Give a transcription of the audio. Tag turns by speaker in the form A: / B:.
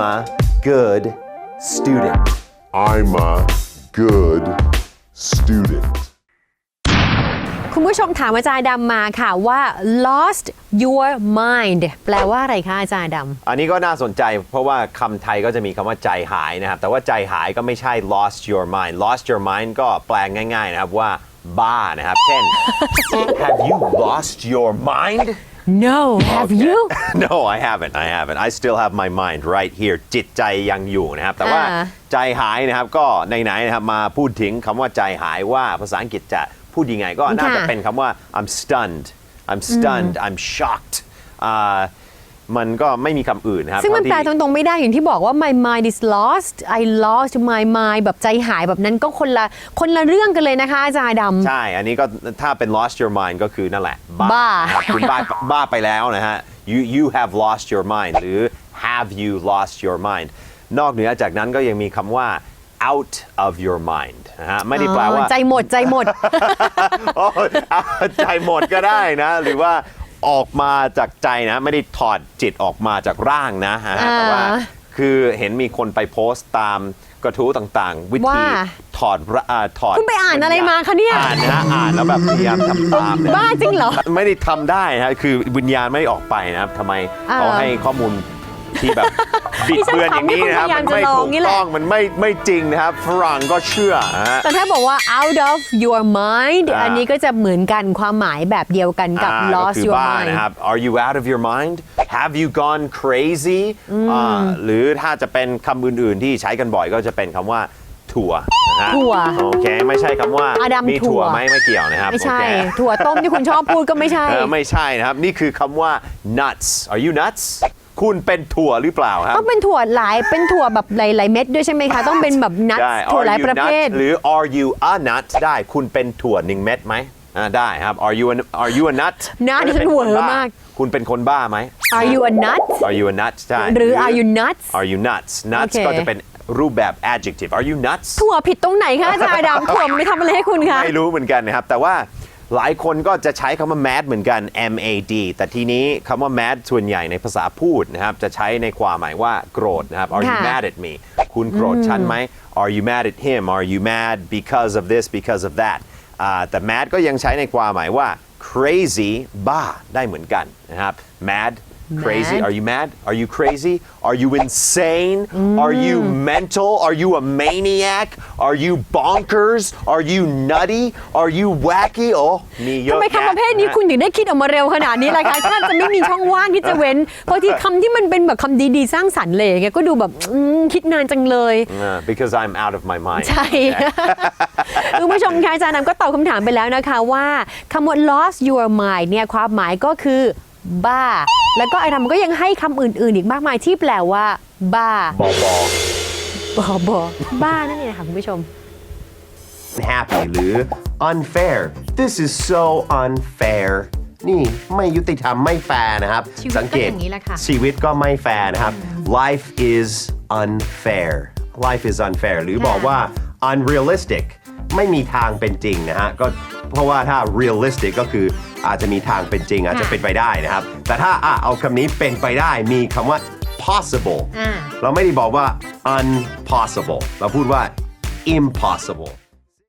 A: a good student
B: I'm a good student.
C: คุณผู้ชมถามอาจารย์ดำมาค่ะว่า lost your mind แปลว่าอะไรคะอาจารย์ดำ
A: อันนี้ก็น่าสนใจเพราะว่าคำไทยก็จะมีคำว่าใจหายนะครับ แต่ว่าใจหายก็ไม่ใช่ lost your mind lost your mind ก็แปลงง่ายๆนะครับว่า บ้านะครับ เช่น have you lost your mind
C: no have you
A: no I haven't I haven't I still have my mind right here จิตใจยังอยู่นะครับ แต่ว่า
C: อ่า
A: ใจหายนะครับ ก็ไหนๆนะครับมาพูดถึงคำว่าใจหายว่าภาษาอังกฤษจะพูดยังไงก็น่าจะ
C: ค่ะ
A: เป็นคำว่า I'm stunned I'm stunned I'm shocked อ่า มันก็ไม่มีคำอื่นนะครับ
C: ซึ่งมัน
A: เท่า
C: แปล
A: ที่
C: ตรงๆไม่ได้อย่างที่บอกว่า my mind is lost I lost my mind แบบใจหายแบบนั้นก็คนละคนละเรื่องกันเลยนะคะอาจารย์ดำ
A: ใช่ อันนี้ก็ถ้าเป็น lost your mind ก็คือนั่นแหละ
C: บ้า
A: นะครับคุณบ้าบ้าไปแล้วนะฮะ you you have lost your mind หรือ have you lost your mind นอกเหนือจากนั้นก็ยังมีคำว่า out of your mind นะฮะไม่ได้แปลว่า
C: ใจหมดใจหมด
A: โอ้ยเอาใจหมดก็ได้นะ หรือว่า ออกมาจากใจนะ ไม่ได้ถอดจิตออกมาจากร่างนะฮะ
C: อ่า
A: แต่ว่าคือเห็นมีคนไปโพสต์ตามกระทู้ต่างๆ วิธี
C: ว่า
A: ถอดระอ่าถอด
C: คุณไปอ่านอะไรมาคะเนี่ย
A: อ่านนะอ่านแล้วแบบพยายามทำตามเนี่ย
C: บ้าจริงเหรอ
A: ไม่ได้ทำได้นะฮะคือวิญญาณไม่ออกไปนะครับทำไม
C: อ่า
A: เขาให้ข้อมูลที่แบบ บิดเบือนอย่างนี้นะครับ
C: ดิฉั
A: มันน
C: ขำที่คุณพยายามจะ
A: ไม่
C: ลอง
A: ถูก
C: นี่แหละ
A: ต้องมันไม่ไม่จริงนะครับฝรั่งก็เชื่อนะฮะ
C: แต่ถ้าบอกว่า out of your mind
A: อ่า
C: อันนี้ก็จะเหมือนกันความหมายแบบเดียวกันกับ
A: อ่า
C: lost
A: ก็คือ
C: your
A: บ้า
C: mind
A: นะครับ Are you out of your mind Have you gone crazy อ่าหรือถ้าจะเป็นคำอื่น ๆ ที่ใช้กันบ่อยก็จะเป็นคำว่าถั่วนะฮะ
C: ถั่ว
A: โอเค ไม่ใช่คำว่า
C: อดัม
A: มีถั่ว
C: ถั่ว
A: ไหมไม่เกี่ยวนะครับ
C: ไม่ใช่
A: โอเค
C: ถั่วต้มที่คุณชอบพูดก็ไม่ใช่
A: เออไม่ใช่นะครับ นี่คือคำว่า nuts Are you nuts คุณเป็นถั่วหรือเปล่าครับ
C: ต้องเป็นถั่วหลายเป็นถั่วแบบหลายๆเม็ดด้วยใช่ไหมคะ ต้องเป็นแบบนัท
A: ได้
C: ถั่ว
A: Are
C: หลาย
A: you
C: ประเภท
A: nuts หรือ Are you a nut ได้คุณเป็นถั่วหนึ่งเม็ดไหมอ่าได้ครับ Are you a, Are you a nut
C: นะดิฉัน
A: เป็น
C: เหว
A: ค
C: อ
A: บ้
C: มาก
A: คุณเป็นคนบ้าไหม
C: are you a nut
A: Are you a nut ใช่
C: หรือ are you nuts
A: Are you nuts nuts
C: โอเค
A: ก็จะเป็นรูปแบบ adjective Are you nuts
C: ถั่วผิดตรงไหนคะอาจารย์ดำถั่วมันไปทำอะไรให้คุณคะ
A: ไม่รู้เหมือนกันนะครับ แต่ว่า หลายคนก็จะใช้คำว่า mad เหมือนกัน M A D แต่ทีนี้คำว่า mad ส่วนใหญ่ในภาษาพูดนะครับ จะใช้ในความหมายว่าโกรธนะครับ Are you
C: ค่ะ
A: mad at me คุณโกรธฉันไหม Are you mad at him Are you mad because of this because of that อ่าแต่ mad ก็ยังใช้ในความหมายว่า crazy บ้าได้เหมือนกันนะครับ mad crazy
C: Mad
A: are you mad are you crazy are you insane are you mental are you a maniac are you bonkers are you nutty are you wacky โอ้มีเยอะ
C: ทำไมคำประเภทนี้
A: แยะ
C: คุณถึงได้คิดออกมาเร็วขนาดนี้ล่ะคะแทบจะไม่มีช่องว่างที่จะเว้นเพราะที่คำที่มันเป็นแบบคำดีๆ สร้างสรรค์เลยอย่างเงี้ยก็ดูแบบอืมคิดนานจังเลย
A: อ่า because I'm out of my mind
C: ใช่ คุณผู้ชมคะอาจารย์นำก็ตอบคำถามไปแล้วนะคะว่าคำว่า lost your mind เนี่ยความหมายก็คือ บ้า แล้วก็อาจารย์ก็ยังให้คำอื่นๆ อีกมากมายที่แปลว่า บ้า
A: บอบอ บ
C: อบอบ้านั่นเองค่ะคุณผู้ชม
A: happy หรือ unfair this is so unfair นี่ไม่ยุติธรรมไม่แฟร์นะครับ
C: ชีวิตก็
A: สังเกต
C: อย่างนี้แหละค่ะ
A: ชีวิตก็ไม่แฟร์นะครับ life is unfair life is unfair หรือบอกว่า unrealistic ไม่มีทางเป็นจริงนะฮะก็ เพราะว่าถ้า realistic ก็คืออาจจะมีทางเป็นจริงอาจจะเป็นไปได้นะครับ แต่ถ้าอะเอาคำนี้เป็นไปได้มีคำว่า possible
C: อ่า
A: เราไม่ได้บอกว่า unpossible เราพูดว่า impossible